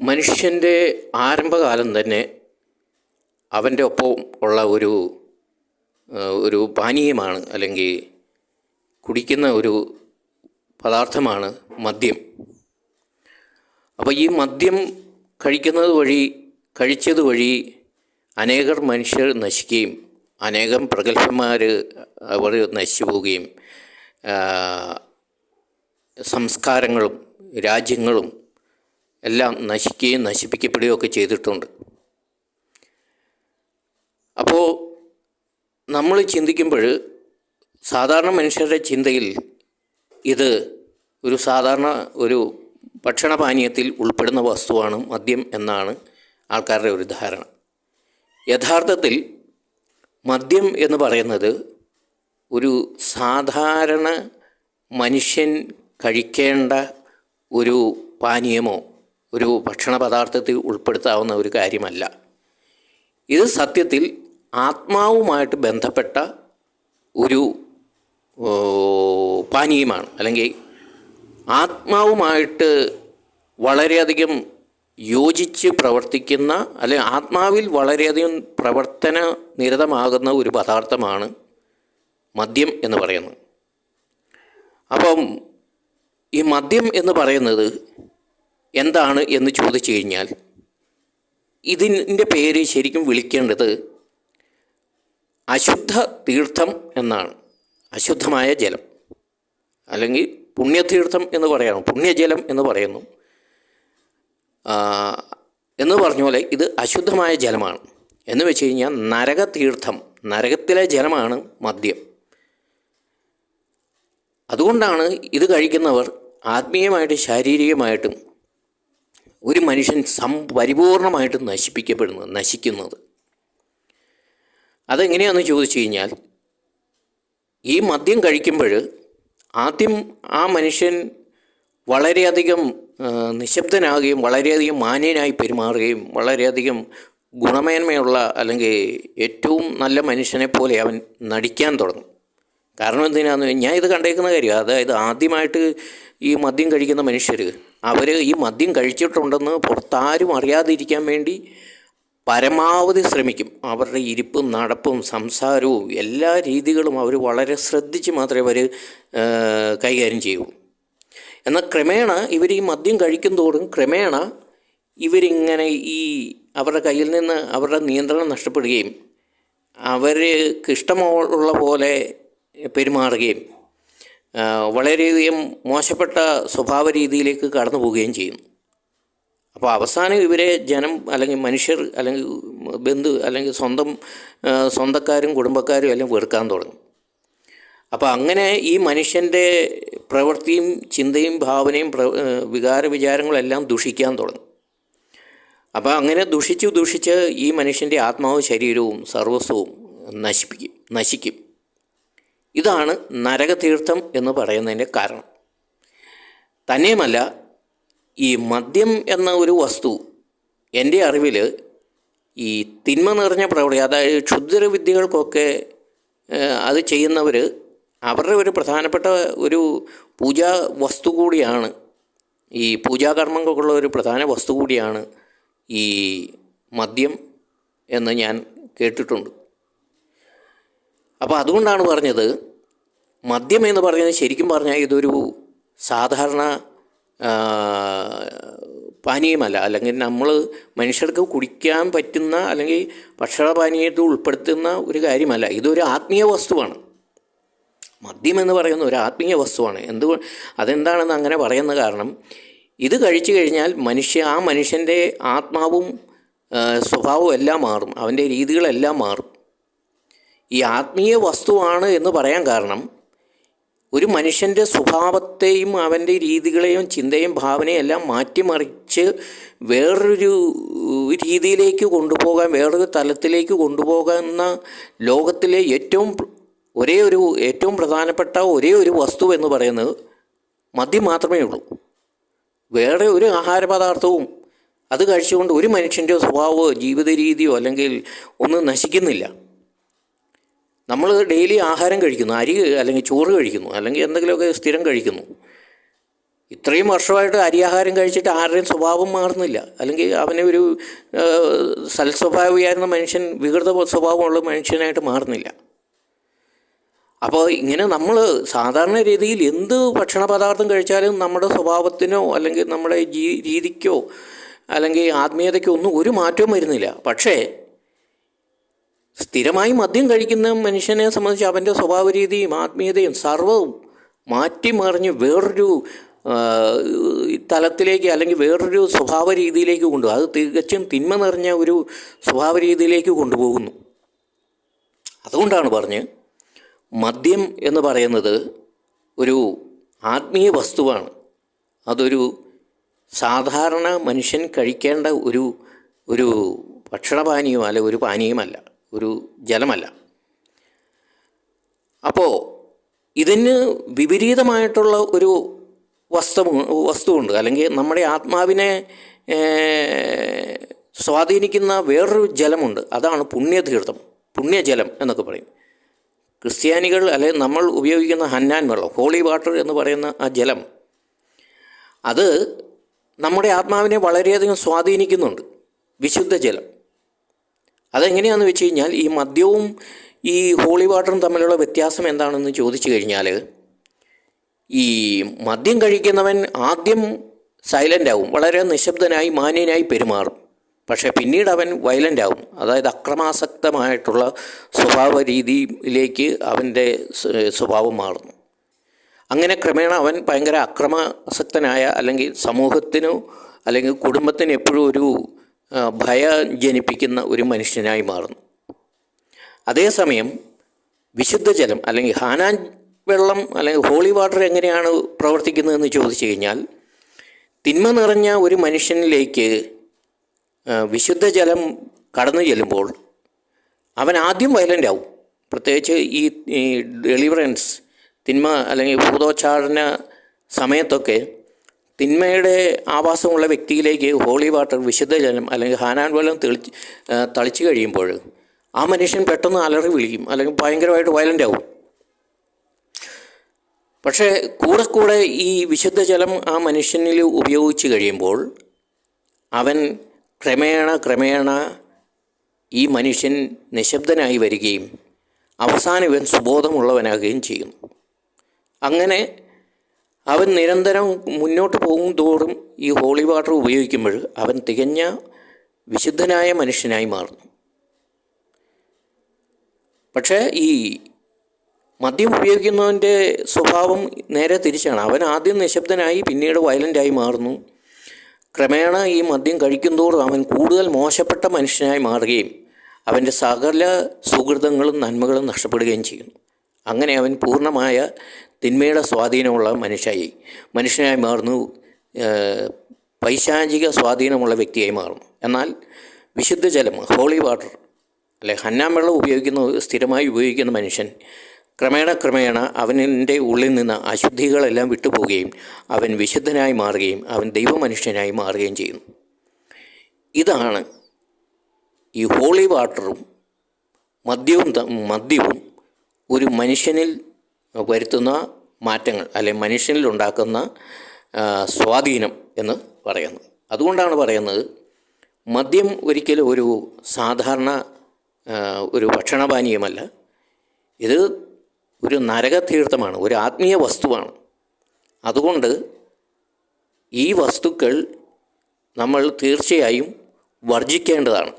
മനുഷ്യന്റെ ആരംഭകാലം തന്നെ അവന്റെ ഒപ്പം ഉള്ള ഒരു ഒരു പാനീയമാണ് അല്ലെങ്കിൽ കുടിക്കുന്ന ഒരു പദാർത്ഥമാണ് മദ്യം. അപ്പോൾ ഈ മദ്യം കഴിക്കുന്നത് വഴി കഴിച്ചത് വഴി അനേകർ മനുഷ്യർ നശിക്കുകയും അനേകം പ്രഗത്ഭന്മാർ അവർ നശിച്ചു പോവുകയും സംസ്കാരങ്ങളും രാജ്യങ്ങളും എല്ലാം നശിക്കുകയും നശിപ്പിക്കപ്പെടുകയും ഒക്കെ ചെയ്തിട്ടുണ്ട്. അപ്പോൾ നമ്മൾ ചിന്തിക്കുമ്പോൾ സാധാരണ മനുഷ്യരുടെ ചിന്തയിൽ ഇത് ഒരു സാധാരണ ഒരു ഭക്ഷണപാനീയത്തിൽ ഉൾപ്പെടുന്ന വസ്തുവാണ് മദ്യം എന്നാണ് ആൾക്കാരുടെ ഒരു ധാരണ. യഥാർത്ഥത്തിൽ മദ്യം എന്ന് പറയുന്നത് ഒരു സാധാരണ മനുഷ്യൻ കഴിക്കേണ്ട ഒരു പാനീയമോ ഒരു ഭക്ഷണ പദാർത്ഥത്തിൽ ഉൾപ്പെടുത്താവുന്ന ഒരു കാര്യമല്ല. ഇത് സത്യത്തിൽ ആത്മാവുമായിട്ട് ബന്ധപ്പെട്ട ഒരു പാനീയമാണ്. അല്ലെങ്കിൽ ആത്മാവുമായിട്ട് വളരെയധികം യോജിച്ച് പ്രവർത്തിക്കുന്ന അല്ലെങ്കിൽ ആത്മാവിൽ വളരെയധികം പ്രവർത്തന നിരതമാകുന്ന ഒരു പദാർത്ഥമാണ് മദ്യം എന്ന് പറയുന്നത്. അപ്പം ഈ മദ്യം എന്ന് പറയുന്നത് എന്താണ് എന്ന് ചോദിച്ചു കഴിഞ്ഞാൽ ഇതിന്റെ പേര് ശരിക്കും വിളിക്കേണ്ടത് അശുദ്ധ തീർത്ഥം എന്നാണ്. അശുദ്ധമായ ജലം. അല്ലെങ്കിൽ പുണ്യതീർത്ഥം എന്ന് പറയാം പുണ്യജലം എന്ന് പറയുന്നു. എന്ന് പറഞ്ഞ പോലെ ഇത് അശുദ്ധമായ ജലമാണ്. എന്ന് വെച്ച് കഴിഞ്ഞാൽ നരകതീർത്ഥം നരകത്തിലെ ജലമാണ് മദ്യം. അതുകൊണ്ടാണ് ഇത് കഴിക്കുന്നവർ ആത്മീയമായിട്ടും ശാരീരികമായിട്ടും ഒരു മനുഷ്യൻ സം പരിപൂർണമായിട്ടും നശിപ്പിക്കപ്പെടുന്നത് നശിക്കുന്നത്. അതെങ്ങനെയാണെന്ന് ചോദിച്ചു കഴിഞ്ഞാൽ ഈ മദ്യം കഴിക്കുമ്പോൾ ആദ്യം ആ മനുഷ്യൻ വളരെയധികം നിശബ്ദനാകുകയും വളരെയധികം മാന്യനായി പെരുമാറുകയും വളരെയധികം ഗുണമേന്മയുള്ള അല്ലെങ്കിൽ ഏറ്റവും നല്ല മനുഷ്യനെ പോലെ അവൻ നടിക്കാൻ തുടങ്ങും. കാരണം എന്തിനാന്ന് ഞാൻ ഇത് കണ്ടേക്കുന്ന കാര്യം അതായത് ആദ്യമായിട്ട് ഈ മദ്യം കഴിക്കുന്ന മനുഷ്യർ അവർ ഈ മദ്യം കഴിച്ചിട്ടുണ്ടെന്ന് പുറത്താരും അറിയാതിരിക്കാൻ വേണ്ടി പരമാവധി ശ്രമിക്കും. അവരുടെ ഇരിപ്പും നടപ്പും സംസാരവും എല്ലാ രീതികളും അവർ വളരെ ശ്രദ്ധിച്ച് മാത്രമേ അവർ കൈകാര്യം ചെയ്യൂ. എന്നാൽ ക്രമേണ ഇവർ ഈ മദ്യം കഴിക്കും തോറും ക്രമേണ ഇവരിങ്ങനെ ഈ അവരുടെ കയ്യിൽ നിന്ന് അവരുടെ നിയന്ത്രണം നഷ്ടപ്പെടുകയും അവർക്ക് ഇഷ്ടമുള്ള പോലെ പെരുമാറുകയും വളരെയധികം മോശപ്പെട്ട സ്വഭാവ രീതിയിലേക്ക് കടന്നു പോവുകയും ചെയ്യും. അപ്പോൾ അവസാനം ഇവരെ ജനം അല്ലെങ്കിൽ മനുഷ്യർ അല്ലെങ്കിൽ ബന്ധു അല്ലെങ്കിൽ സ്വന്തം സ്വന്തക്കാരും കുടുംബക്കാരും എല്ലാം വെറുക്കാൻ തുടങ്ങും. അപ്പോൾ അങ്ങനെ ഈ മനുഷ്യന്റെ പ്രവൃത്തിയും ചിന്തയും ഭാവനയും പ്ര വികാര വിചാരങ്ങളെല്ലാം ദുഷിക്കാൻ തുടങ്ങും. അപ്പോൾ അങ്ങനെ ദുഷിച്ചു ദുഷിച്ച് ഈ മനുഷ്യന്റെ ആത്മാവും ശരീരവും സർവസ്വവും നശിപ്പിക്കും നശിക്കും. ഇതാണ് നരകതീർത്ഥം എന്ന് പറയുന്നതിന്റെ കാരണം. തന്നെയുമല്ല ഈ മദ്യം എന്ന ഒരു വസ്തു എന്റെ അറിവിൽ ഈ തിന്മ നിറഞ്ഞ പ്രവൃത്തി അതായത് ക്ഷുദ്രവിദ്യകൾക്കൊക്കെ വിദ്യകൾക്കൊക്കെ അത് ചെയ്യുന്നവർ അവരുടെ ഒരു പ്രധാനപ്പെട്ട ഒരു പൂജാ വസ്തു കൂടിയാണ് ഈ പൂജാകർമ്മങ്ങൾക്കുള്ള ഒരു പ്രധാന വസ്തു കൂടിയാണ് ഈ മദ്യം എന്ന് ഞാൻ കേട്ടിട്ടുണ്ട്. അപ്പോൾ അതുകൊണ്ടാണ് പറഞ്ഞത് മദ്യം എന്ന് പറയുന്നത് ശരിക്കും പറഞ്ഞാൽ ഇതൊരു സാധാരണ പാനീയമല്ല. അല്ലെങ്കിൽ നമ്മൾ മനുഷ്യർക്ക് കുടിക്കാൻ പറ്റുന്ന അല്ലെങ്കിൽ ഭക്ഷണപാനീയത്തിൽ ഉൾപ്പെടുത്തുന്ന ഒരു കാര്യമല്ല. ഇതൊരു ആത്മീയ വസ്തുവാണ്. മദ്യം എന്ന് പറയുന്ന ഒരു ആത്മീയ വസ്തുവാണ്. എന്ത് അതെന്താണെന്ന് അങ്ങനെ പറയുന്ന കാരണം ഇത് കഴിച്ചു കഴിഞ്ഞാൽ മനുഷ്യ ആ മനുഷ്യന്റെ ആത്മാവും സ്വഭാവവും എല്ലാം മാറും. അവന്റെ രീതികളെല്ലാം മാറും. ഈ ആത്മീയ വസ്തുവാണ് എന്ന് പറയാൻ കാരണം ഒരു മനുഷ്യന്റെ സ്വഭാവത്തെയും അവന്റെ രീതികളെയും ചിന്തയും ഭാവനയും എല്ലാം മാറ്റിമറിച്ച് വേറൊരു രീതിയിലേക്ക് കൊണ്ടുപോകാൻ വേറൊരു തലത്തിലേക്ക് കൊണ്ടുപോകുന്ന ലോകത്തിലെ ഏറ്റവും ഒരേ ഒരു ഏറ്റവും പ്രധാനപ്പെട്ട ഒരേ ഒരു വസ്തു എന്ന് പറയുന്നത് മദ്യം മാത്രമേ ഉള്ളൂ. വേറെ ഒരു ആഹാരപദാർത്ഥവും അത് കഴിച്ചുകൊണ്ട് ഒരു മനുഷ്യന്റെ സ്വഭാവമോ ജീവിത രീതിയോ അല്ലെങ്കിൽ ഒന്നും നശിക്കുന്നില്ല. നമ്മൾ ഡെയിലി ആഹാരം കഴിക്കുന്നു അരി അല്ലെങ്കിൽ ചോറ് കഴിക്കുന്നു അല്ലെങ്കിൽ എന്തെങ്കിലുമൊക്കെ സ്ഥിരം കഴിക്കുന്നു. ഇത്രയും വർഷമായിട്ട് അരിയാഹാരം കഴിച്ചിട്ട് ആരുടെയും സ്വഭാവം മാറുന്നില്ല. അല്ലെങ്കിൽ അവനെ ഒരു സൽസ്വഭാവിയായിരുന്ന മനുഷ്യൻ വികൃത സ്വഭാവമുള്ള മനുഷ്യനായിട്ട് മാറുന്നില്ല. അപ്പോൾ ഇങ്ങനെ നമ്മൾ സാധാരണ രീതിയിൽ എന്ത് ഭക്ഷണ പദാർത്ഥം കഴിച്ചാലും നമ്മുടെ സ്വഭാവത്തിനോ അല്ലെങ്കിൽ നമ്മുടെ രീതിക്കോ അല്ലെങ്കിൽ ആത്മീയതയ്ക്കോ ഒന്നും ഒരു മാറ്റവും വരുന്നില്ല. പക്ഷേ സ്ഥിരമായി മദ്യം കഴിക്കുന്ന മനുഷ്യനെ സംബന്ധിച്ച് അവന്റെ സ്വഭാവ രീതിയും ആത്മീയതയും സർവവും മാറ്റിമറിഞ്ഞ് വേറൊരു തലത്തിലേക്ക് അല്ലെങ്കിൽ വേറൊരു സ്വഭാവ രീതിയിലേക്ക് കൊണ്ടുപോകും അത് തികച്ചും തിന്മ നിറഞ്ഞ ഒരു സ്വഭാവ രീതിയിലേക്ക് കൊണ്ടുപോകുന്നു. അതുകൊണ്ടാണ് പറഞ്ഞ് മദ്യം എന്ന് പറയുന്നത് ഒരു ആത്മീയ വസ്തുവാണ്. അതൊരു സാധാരണ മനുഷ്യൻ കഴിക്കേണ്ട ഒരു ഒരു ഭക്ഷണപാനീയം അല്ല ഒരു പാനീയമല്ല. ഒരു ജലമല്ല. അപ്പോൾ ഇതിന് വിപരീതമായിട്ടുള്ള ഒരു വസ്തു വസ്തുവുണ്ട്. അല്ലെങ്കിൽ നമ്മുടെ ആത്മാവിനെ സ്വാധീനിക്കുന്ന വേറൊരു ജലമുണ്ട്. അതാണ് പുണ്യതീർത്ഥം. പുണ്യജലം എന്നൊക്കെ പറയും. ക്രിസ്ത്യാനികൾ അല്ലെങ്കിൽ നമ്മൾ ഉപയോഗിക്കുന്ന ഹന്നാൻ വെള്ളം ഹോളി വാട്ടർ എന്ന് പറയുന്ന ആ ജലം അത് നമ്മുടെ ആത്മാവിനെ വളരെയധികം സ്വാധീനിക്കുന്നുണ്ട്. വിശുദ്ധ ജലം. അതെങ്ങനെയാണെന്ന് വെച്ച് കഴിഞ്ഞാൽ ഈ മദ്യവും ഈ ഹോളി വാട്ടറും തമ്മിലുള്ള വ്യത്യാസം എന്താണെന്ന് ചോദിച്ചു കഴിഞ്ഞാൽ ഈ മദ്യം കഴിക്കുന്നവൻ ആദ്യം സൈലന്റ് ആവും വളരെ നിശബ്ദനായി മാന്യനായി പെരുമാറും. പക്ഷേ പിന്നീട് അവൻ വയലന്റ് ആവും. അതായത് അക്രമാസക്തമായിട്ടുള്ള സ്വഭാവ രീതിയിലേക്ക് അവന്റെ സ്വഭാവം മാറുന്നു. അങ്ങനെ ക്രമേണ അവൻ ഭയങ്കര അക്രമാസക്തനായ അല്ലെങ്കിൽ സമൂഹത്തിനോ അല്ലെങ്കിൽ കുടുംബത്തിന് എപ്പോഴും ഒരു ഭയം ജനിപ്പിക്കുന്ന ഒരു മനുഷ്യനായി മാറുന്നു. അതേസമയം വിശുദ്ധ ജലം അല്ലെങ്കിൽ ഹാനാൻ വെള്ളം അല്ലെങ്കിൽ ഹോളി വാട്ടർ എങ്ങനെയാണ് പ്രവർത്തിക്കുന്നതെന്ന് ചോദിച്ചു കഴിഞ്ഞാൽ തിന്മ നിറഞ്ഞ ഒരു മനുഷ്യനിലേക്ക് വിശുദ്ധ ജലം കടന്നു ചെല്ലുമ്പോൾ അവൻ ആദ്യം വയലന്റ് ആവും. പ്രത്യേകിച്ച് ഈ ഡെലിവറൻസ് തിന്മ അല്ലെങ്കിൽ ഭൂതോച്ചാടന സമയത്തൊക്കെ തിന്മയുടെ ആവാസമുള്ള വ്യക്തിയിലേക്ക് ഹോളി വാട്ടർ വിശുദ്ധജലം അല്ലെങ്കിൽ ഹാനാൻ വെള്ളം തെളിച്ച് തളിച്ചു കഴിയുമ്പോൾ ആ മനുഷ്യൻ പെട്ടെന്ന് അലറി വിളിക്കും. അല്ലെങ്കിൽ ഭയങ്കരമായിട്ട് വയലന്റ് ആവും. പക്ഷേ കൂടെ കൂടെ ഈ വിശുദ്ധജലം ആ മനുഷ്യനിൽ ഉപയോഗിച്ച് കഴിയുമ്പോൾ അവൻ ക്രമേണ ക്രമേണ ഈ മനുഷ്യൻ നിശബ്ദനായി വരികയും അവസാനം ഇവൻ സുബോധമുള്ളവനാകുകയും ചെയ്യുന്നു. അങ്ങനെ അവൻ നിരന്തരം മുന്നോട്ട് പോകും തോറും ഈ ഹോളി വാട്ടർ ഉപയോഗിക്കുമ്പോൾ അവൻ തികഞ്ഞ വിശുദ്ധനായ മനുഷ്യനായി മാറുന്നു. പക്ഷേ ഈ മദ്യം ഉപയോഗിക്കുന്നവന്റെ സ്വഭാവം നേരെ തിരിച്ചാണ്. അവൻ ആദ്യം നിശബ്ദനായി പിന്നീട് വയലന്റായി മാറുന്നു. ക്രമേണ ഈ മദ്യം കഴിക്കുന്തോറും അവൻ കൂടുതൽ മോശപ്പെട്ട മനുഷ്യനായി മാറുകയും അവന്റെ സകല സുഹൃതങ്ങളും നന്മകളും നഷ്ടപ്പെടുകയും ചെയ്യുന്നു. അങ്ങനെ അവൻ പൂർണമായ തിന്മയുടെ സ്വാധീനമുള്ള മനുഷ്യയായി മനുഷ്യനായി മാറുന്നു പൈശാചിക സ്വാധീനമുള്ള വ്യക്തിയായി മാറുന്നു. എന്നാൽ വിശുദ്ധ ജലം ഹോളി വാട്ടർ അല്ലെ ഹന്നാം വെള്ളം ഉപയോഗിക്കുന്ന സ്ഥിരമായി ഉപയോഗിക്കുന്ന മനുഷ്യൻ ക്രമേണ ക്രമേണ അവനിന്റെ ഉള്ളിൽ നിന്ന് അശുദ്ധികളെല്ലാം വിട്ടുപോവുകയും അവൻ വിശുദ്ധനായി മാറുകയും അവൻ ദൈവമനുഷ്യനായി മാറുകയും ചെയ്യുന്നു. ഇതാണ് ഈ ഹോളി വാട്ടറും മദ്യവും മദ്യവും ഒരു മനുഷ്യനിൽ വരുത്തുന്ന മാറ്റങ്ങൾ അല്ലെ മനുഷ്യനിൽ ഉണ്ടാക്കുന്ന സ്വാധീനം എന്ന് പറയുന്നു. അതുകൊണ്ടാണ് പറയുന്നത് മദ്യം ഒരിക്കലും ഒരു സാധാരണ ഒരു ഭക്ഷണപാനീയമല്ല. ഇത് ഒരു നരകതീർത്ഥമാണ് ഒരു ആത്മീയ വസ്തുവാണ്. അതുകൊണ്ട് ഈ വസ്തുക്കൾ നമ്മൾ തീർച്ചയായും വർജിക്കേണ്ടതാണ്